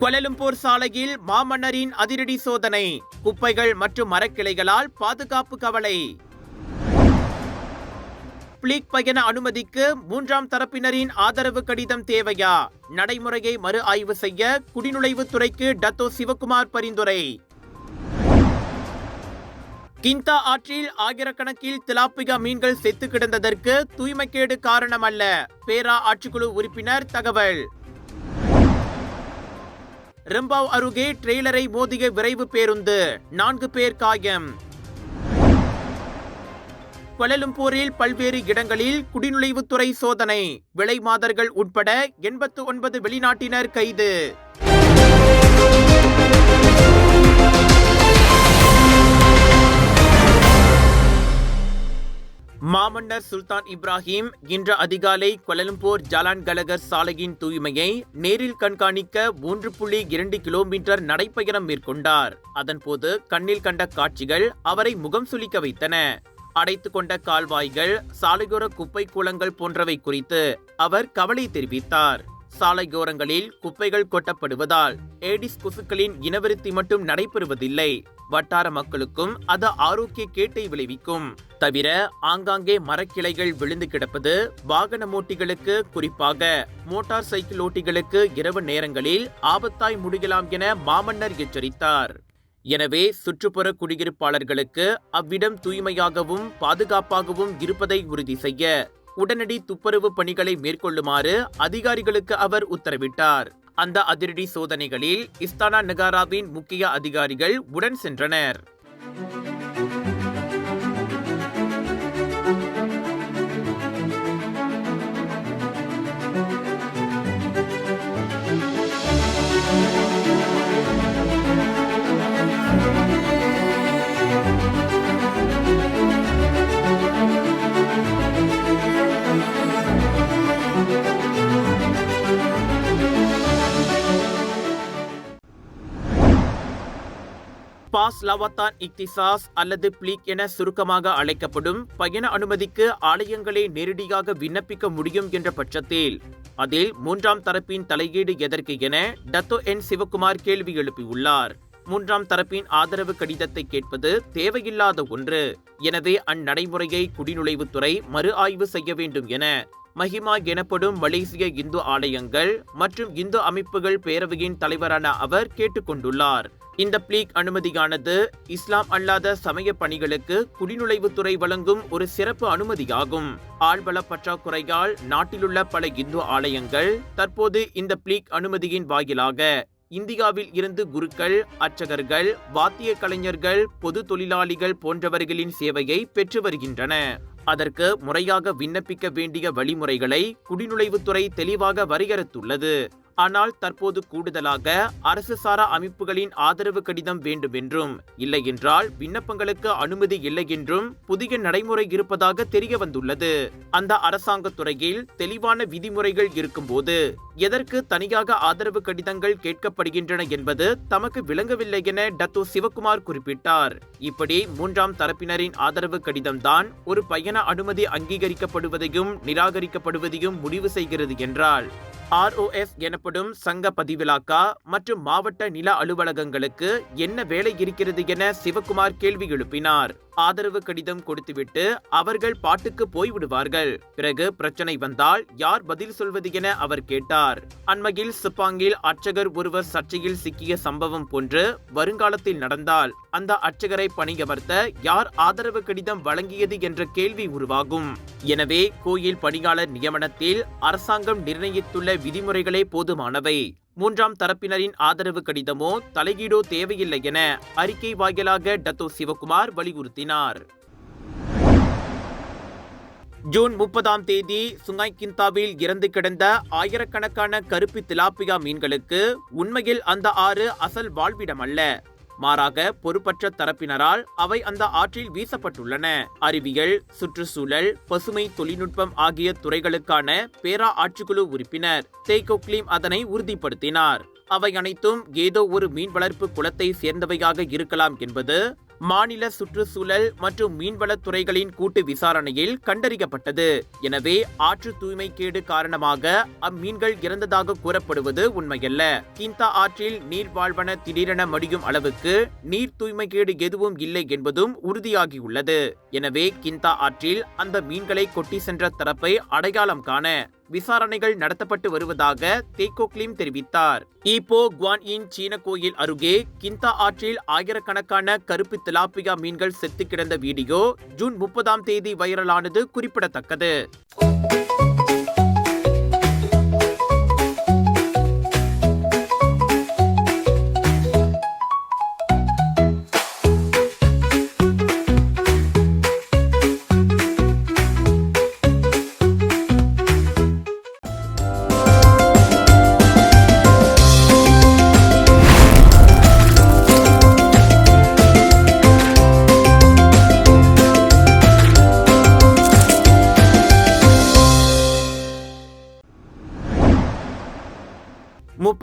கொலலும்பூர் சாலையில் மாமன்னரின் அதிரடி சோதனை. குப்பைகள் மற்றும் மரக்கிளைகளால் பாதுகாப்பு கவலை. பிளிக் பயண அனுமதிக்கு மூன்றாம் தரப்பினரின் ஆதரவு கடிதம் தேவையா? நடைமுறையை மறு ஆய்வு செய்ய குடிநுழைவுத்துறைக்கு டத்தோ சிவகுமார் பரிந்துரை. கிந்தா ஆற்றில் ஆயிரக்கணக்கில் திலாப்பிகா மீன்கள் செத்து கிடந்ததற்கு தூய்மைக்கேடு காரணமல்ல. பேரா ஆட்சிக்குழு உறுப்பினர் தகவல். ரிம்பாவ் அருகே ட்ரெய்லரை மோதிய விரைவு பேருந்து. நான்கு பேர் காயம். கொலலும்பூரில் பல்வேறு இடங்களில் குடிநுழைவுத்துறை சோதனை. விலை மாதர்கள் உட்பட எண்பத்து ஒன்பது வெளிநாட்டினர் கைது. மாமன்னர் சுல்தான் இப்ராஹிம் இன்று அதிகாலை கொலலம்பூர் ஜலான் கலகர் சாலையின் தூய்மையை நேரில் கண்காணிக்க மூன்று புள்ளி இரண்டு கிலோமீட்டர் நடைப்பயணம் மேற்கொண்டார். அதன்போது கண்ணில் கண்ட காட்சிகள் அவரை முகம் சுளிக்க வைத்தன. அடைத்து கொண்ட கால்வாய்கள் சாலையோர குப்பை கூலங்கள் போன்றவை குறித்து அவர் கவலை தெரிவித்தார். சாலையோரங்களில் குப்பைகள் கொட்டப்படுவதால் ஏடிஸ் கொசுக்களின் இனவிருத்தி மட்டும் நடைபெறுவதில்லை. வட்டார மக்களுக்கும் அது ஆரோக்கிய கேட்டை விளைவிக்கும். தவிர ஆங்காங்கே மரக்கிளைகள் விழுந்து கிடப்பது வாகன ஓட்டிகளுக்கு குறிப்பாக மோட்டார் சைக்கிள் ஓட்டிகளுக்கு இரவு நேரங்களில் ஆபத்தாய் முடியலாம் என மாமன்னர் எச்சரித்தார். எனவே சுற்றுப்புற குடியிருப்பாளர்களுக்கு அவ்விடம் தூய்மையாகவும் பாதுகாப்பாகவும் இருப்பதை உறுதி செய்ய உடனடி துப்புரவு பணிகளை மேற்கொள்ளுமாறு அதிகாரிகளுக்கு அவர் உத்தரவிட்டார். அந்த அதிரடி சோதனைகளில் இஸ்தானா நகாராவின் முக்கிய அதிகாரிகள் உடன் சென்றனர். பாஸ் லவத்தான் இக்திசாஸ் அல்லது பிளீக் என சுருக்கமாக அழைக்கப்படும் பயண அனுமதிக்கு ஆலயங்களை நேரடியாக விண்ணப்பிக்க முடியும் என்ற பட்சத்தில் அதில் மூன்றாம் தரப்பின் தலையீடு எதற்கு என டத்தோ என் சிவகுமார் கேள்வி எழுப்பியுள்ளார். மூன்றாம் தரப்பின் ஆதரவு கடிதத்தை கேட்பது தேவையில்லாத ஒன்று. எனவே அந்நடைமுறையை குடிநுழைவுத்துறை மறு ஆய்வு செய்ய வேண்டும் என மஹிமா எனப்படும் மலேசிய இந்து ஆலயங்கள் மற்றும் இந்து அமைப்புகள் பேரவையின் தலைவரான அவர் கேட்டுக்கொண்டுள்ளார். இந்த பிளீக் அனுமதியானது இஸ்லாம் அல்லாத சமய பணிகளுக்கு குடிநுழைவுத்துறை வழங்கும் ஒரு சிறப்பு அனுமதியாகும். ஆழ்வள பற்றாக்குறையால் நாட்டிலுள்ள பல இந்து ஆலயங்கள் தற்போது இந்த பிளீக் அனுமதியின் வாயிலாக இந்தியாவில் இருந்து குருக்கள் அர்ச்சகர்கள் வாத்திய கலைஞர்கள் பொது தொழிலாளிகள் போன்றவர்களின் சேவையை பெற்று வருகின்றன. அதற்கு முறையாக விண்ணப்பிக்க வேண்டிய வழிமுறைகளை குடிநுழைவுத்துறை தெளிவாக வரையறுத்துள்ளது. ஆனால் தற்போது கூடுதலாக அரசு சாரா அமைப்புகளின் ஆதரவு கடிதம் வேண்டும் என்றும் இல்லை என்றால் விண்ணப்பங்களுக்கு அனுமதி இல்லை என்றும் புதிய நடைமுறை இருப்பதாக தெரிய வந்துள்ளது அந்த அரசாங்க துறையில் தெளிவான விதிமுறைகள் இருக்கும்போது எதற்கு தனியாக ஆதரவு கடிதங்கள் கேட்கப்படுகின்றன என்பது தமக்கு விளங்கவில்லை என டத்து சிவகுமார் குறிப்பிட்டார். இப்படி மூன்றாம் தரப்பினரின் ஆதரவு கடிதம்தான் ஒரு பயண அனுமதி அங்கீகரிக்கப்படுவதையும் நிராகரிக்கப்படுவதையும் முடிவு செய்கிறது என்றால் ஆர்ஓஎஸ் எனப்படும் சங்க பதிவிலாக்கா மற்றும் மாவட்ட நில அலுவலகங்களுக்கு என்ன வேலை இருக்கிறது என சிவகுமார் கேள்வி எழுப்பினார். ஆதரவு கடிதம் கொடுத்துவிட்டு அவர்கள் பாட்டுக்கு போய்விடுவார்கள். பிறகு பிரச்சனை வந்தால் யார் பதில் சொல்வது என அவர் கேட்டார். அண்மையில் சிப்பாங்கில் அர்ச்சகர் ஒருவர் சர்ச்சையில் சிக்கிய சம்பவம் போன்று வருங்காலத்தில் நடந்தால் அந்த அர்ச்சகரை பணியமர்த்த யார் ஆதரவு கடிதம் வழங்கியது என்ற கேள்வி உருவாகும். எனவே கோயில் பணியாளர் நியமனத்தில் அரசாங்கம் நிர்ணயித்துள்ள விதிமுறைகளே போதுமானவை. மூன்றாம் தரப்பினரின் ஆதரவு கடிதமோ தலையீடோ தேவையில்லை என அறிக்கை வாயிலாக டத்தோ சிவகுமார் வலியுறுத்தினார். ஜூன் முப்பதாம் தேதி சுங்காய் கிந்தாவில் இறந்து கிடந்த ஆயிரக்கணக்கான கருப்பு திலாப்பியா மீன்களுக்கு உண்மையில் அந்த ஆறு அசல் வாழ்விடம் அல்ல மாறாக பொறுப்பற்ற தரப்பினரால் அவை அந்த ஆற்றில் வீசப்பட்டுள்ளன. அறிவியல் சுற்றுச்சூழல் பசுமை தொழில்நுட்பம் ஆகிய துறைகளுக்கான பேரா ஆட்சிக்குழு உறுப்பினர் தேய்கோ அதனை உறுதிப்படுத்தினார். அவை அனைத்தும் ஏதோ ஒரு மீன் வளர்ப்பு குளத்தை சேர்ந்தவையாக இருக்கலாம் என்பது மாநில சுற்றுச்சூழல் மற்றும் மீன்வளத்துறைகளின் கூட்டு விசாரணையில் கண்டறியப்பட்டது. எனவே ஆற்று தூய்மைக்கேடு காரணமாக அம்மீன்கள் இறந்ததாக கூறப்படுவது உண்மையல்ல. கிந்தா ஆற்றில் நீர் வாழ்வன திடீரென மடியும் அளவுக்கு நீர் தூய்மைக்கேடு எதுவும் இல்லை என்பதும் உறுதியாகியுள்ளது. எனவே கிந்தா ஆற்றில் அந்த மீன்களை கொட்டி சென்ற தரப்பை அடையாளம் காண விசாரணைகள் நடத்தப்பட்டு வருவதாக தேக்கோ கிளிம் தெரிவித்தார். ஈப்போ குவான் இன் சீன கோயில் அருகே கிந்தா ஆற்றில் ஆயிரக்கணக்கான கருப்பு திலாப்பியா மீன்கள் செத்து கிடந்த வீடியோ ஜூன் முப்பதாம் தேதி வைரலானது குறிப்பிடத்தக்கது.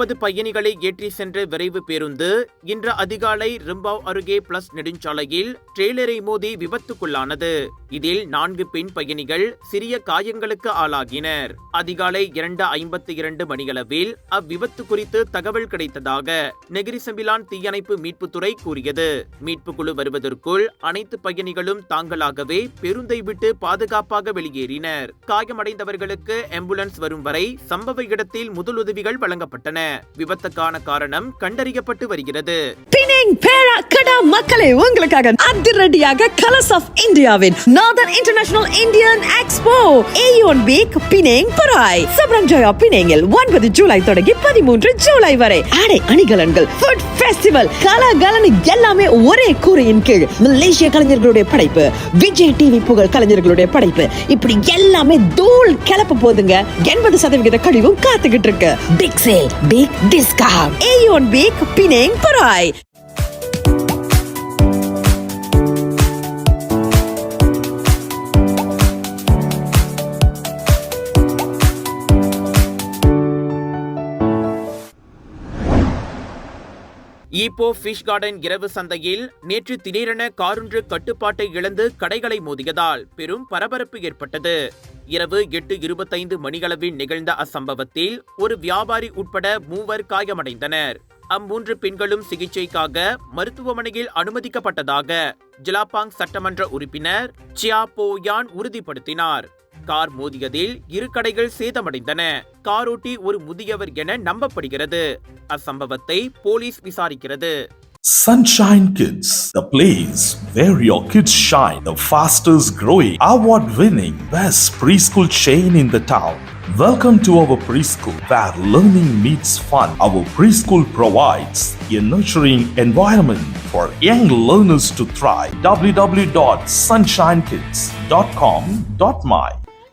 முப்பது பயணிகளை ஏற்றி சென்ற விரைவு பேருந்து இன்று அதிகாலை ரிம்பாவ் அருகே பிளஸ் நெடுஞ்சாலையில் ட்ரெய்லரை மோதி விபத்துக்குள்ளானது. இதில் நான்கு பெண் பயணிகள் சிறிய காயங்களுக்கு ஆளாகினர். அதிகாலை இரண்டு ஐம்பத்தி இரண்டு மணியளவில் அவ்விபத்து குறித்து தகவல் கிடைத்ததாக நெகிரிசம்பிலான் தீயணைப்பு மீட்புத்துறை கூறியது. மீட்பு குழு வருவதற்குள் அனைத்து பயணிகளும் தாங்களாகவே பேருந்தை விட்டு பாதுகாப்பாக வெளியேறினர். காயமடைந்தவர்களுக்கு ஆம்புலன்ஸ் வரும் வரை சம்பவ இடத்தில் முதலுதவிகள் வழங்கப்பட்டன. விபத்துக்கான காரணம் கண்டறியப்பட்டு வருகிறது. மக்களே உங்களுக்காக அதிரடியாக கலர்ஸ் ஆஃப் இந்தியாவின் northern international Indian expo AEON week Penang Perai Seberang Jaya பினேங்கில் ஒன்பது ஜூலை தொடங்கி பதிமூன்று ஜூலை வரை. ஆடை அணிகலன்கள் ஃபுட் ஃபெஸ்டிவல் கலகலனு எல்லாமே ஒரே கூரையின் கீழ். மலேசிய கலைஞர்களுடைய படைப்பு விஜய் டிவி புகழ் கலைஞர்களுடைய படைப்பு. இப்படி எல்லாமே தூள் கிளப்ப போதுங்க. எண்பது சதவிகித கழிவும் காத்துக்கிட்டு இருக்கு. Big sale big discount AEON week Penang Perai Ipoh fish garden இரவு சந்தையில் நேற்று திடீரென காரொன்று கட்டுப்பாட்டை இழந்து கடைகளை மோதியதால் பெரும் பரபரப்பு ஏற்பட்டது. இரவு எட்டு இருபத்தைந்து மணியளவில் நிகழ்ந்த அச்சம்பவத்தில் ஒரு வியாபாரி உட்பட மூவர் காயமடைந்தனர். அம்மூன்று பெண்களும் சிகிச்சைக்காக மருத்துவமனையில் அனுமதிக்கப்பட்டதாக ஜிலாபாங் சட்டமன்ற உறுப்பினர் சியா போயான் உறுதிப்படுத்தினார். கார் மோதியதில் இரு கடைகள் சேதமடைந்தன காரோட்டி ஒரு முதியவர் என நம்பப்படுகிறது அச்சம்பவத்தை போலீஸ் விசாரிக்கிறது Sunshine Kids, the place where your kids shine, the fastest growing, award winning, best preschool chain in the town. Welcome to our preschool where learning meets fun. Our preschool provides a nurturing environment for young learners to thrive. www.sunshinekids.com.my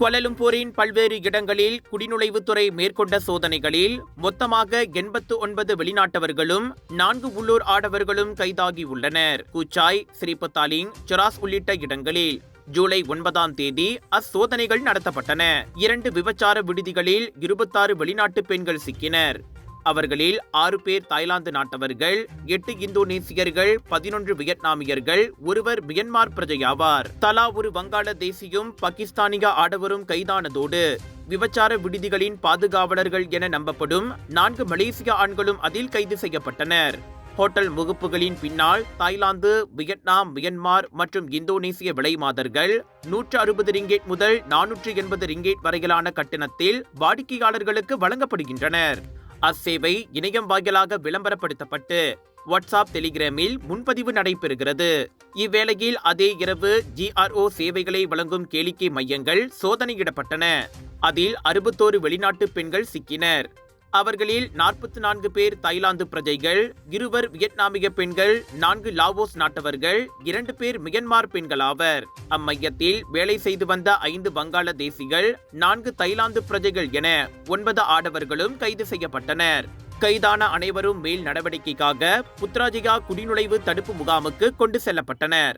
கொலலும்பூரின் பல்வேறு இடங்களில் குடிநுழைவுத்துறை மேற்கொண்ட சோதனைகளில் மொத்தமாக எண்பத்து ஒன்பது வெளிநாட்டவர்களும் நான்கு உள்ளூர் ஆடவர்களும் கைதாகியுள்ளனர் குச்சாய் ஸ்ரீபத்தாலிங் சொராஸ் உள்ளிட்ட இடங்களில் ஜூலை ஒன்பதாம் தேதி அச்சோதனைகள் நடத்தப்பட்டன. இரண்டு விபச்சார விடுதிகளில் இருபத்தாறு வெளிநாட்டு பெண்கள் சிக்கினர். அவர்களில் ஆறு பேர் தாய்லாந்து நாட்டவர்கள் எட்டு இந்தோனேசியர்கள் பதினொன்று வியட்நாமியர்கள் ஒருவர் மியன்மார் பிரஜையாவார். தலா ஒரு வங்காள தேசியும் பாகிஸ்தானிய ஆடவரும் கைதானதோடு. விபச்சார விடுதிகளின் பாதுகாவலர்கள் என நம்பப்படும் நான்கு மலேசிய ஆண்களும் அதில் கைது செய்யப்பட்டனர். ஹோட்டல் முகப்புகளின் பின்னால் தாய்லாந்து வியட்நாம் மியன்மார் மற்றும் இந்தோனேசிய விலைமாதர்கள் நூற்று அறுபது ரிங்கேட் முதல் நானூற்று எண்பது ரிங்கேட் வரையிலான கட்டணத்தில் வாடிக்கையாளர்களுக்கு வழங்கப்படுகின்றனர். அச்சேவை இணையம் வாயிலாக விளம்பரப்படுத்தப்பட்டு வாட்ஸ்அப் டெலிகிராமில் முன்பதிவு நடைபெறுகிறது. இவ்வேளையில் அதே இரவு ஜிஆர்ஓ சேவைகளை வழங்கும் கேளிக்கை மையங்கள் சோதனையிடப்பட்டன. அதில் அறுபத்தோரு வெளிநாட்டு பெண்கள் சிக்கினர். அவர்களில் நாற்பத்தி நான்கு பேர் தாய்லாந்து பிரஜைகள் இருவர் வியட்நாமிய பெண்கள் நான்கு லாவோஸ் நாட்டவர்கள் இரண்டு பேர் மியன்மார் பெண்கள் ஆவர் அம்மையத்தில் வேலை செய்து வந்த ஐந்து வங்காள தேசிகள் நான்கு தைலாந்து பிரஜைகள் என ஒன்பது ஆடவர்களும் கைது செய்யப்பட்டனர். கைதான அனைவரும் மேல் நடவடிக்கைக்காக புத்ராஜிகா குடிநுழைவு தடுப்பு முகாமுக்கு கொண்டு செல்லப்பட்டனர்.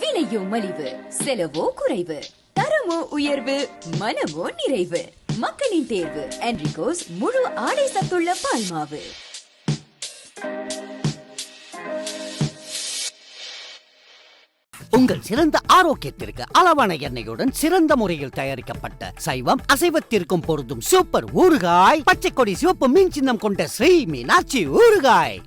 விலையோ மலிவு செலவோ குறைவு தரமோ உயர்வு மனமோ நிறைவு. மக்களின் தேர்வு. என்ரிகோஸ் முழு ஆடை சத்துள்ள பால்மாவு உங்கள் சிறந்த ஆரோக்கியத்திற்கு அளவான எண்ணெயுடன் சிறந்த முறையில் தயாரிக்கப்பட்ட சைவம் அசைவத்திற்கும் பொருந்தும் சூப்பர் ஊறுகாய் பச்சை கொடி சிவப்பு மீன் சின்னம் கொண்ட ஸ்ரீ மீனாட்சி ஊறுகாய்.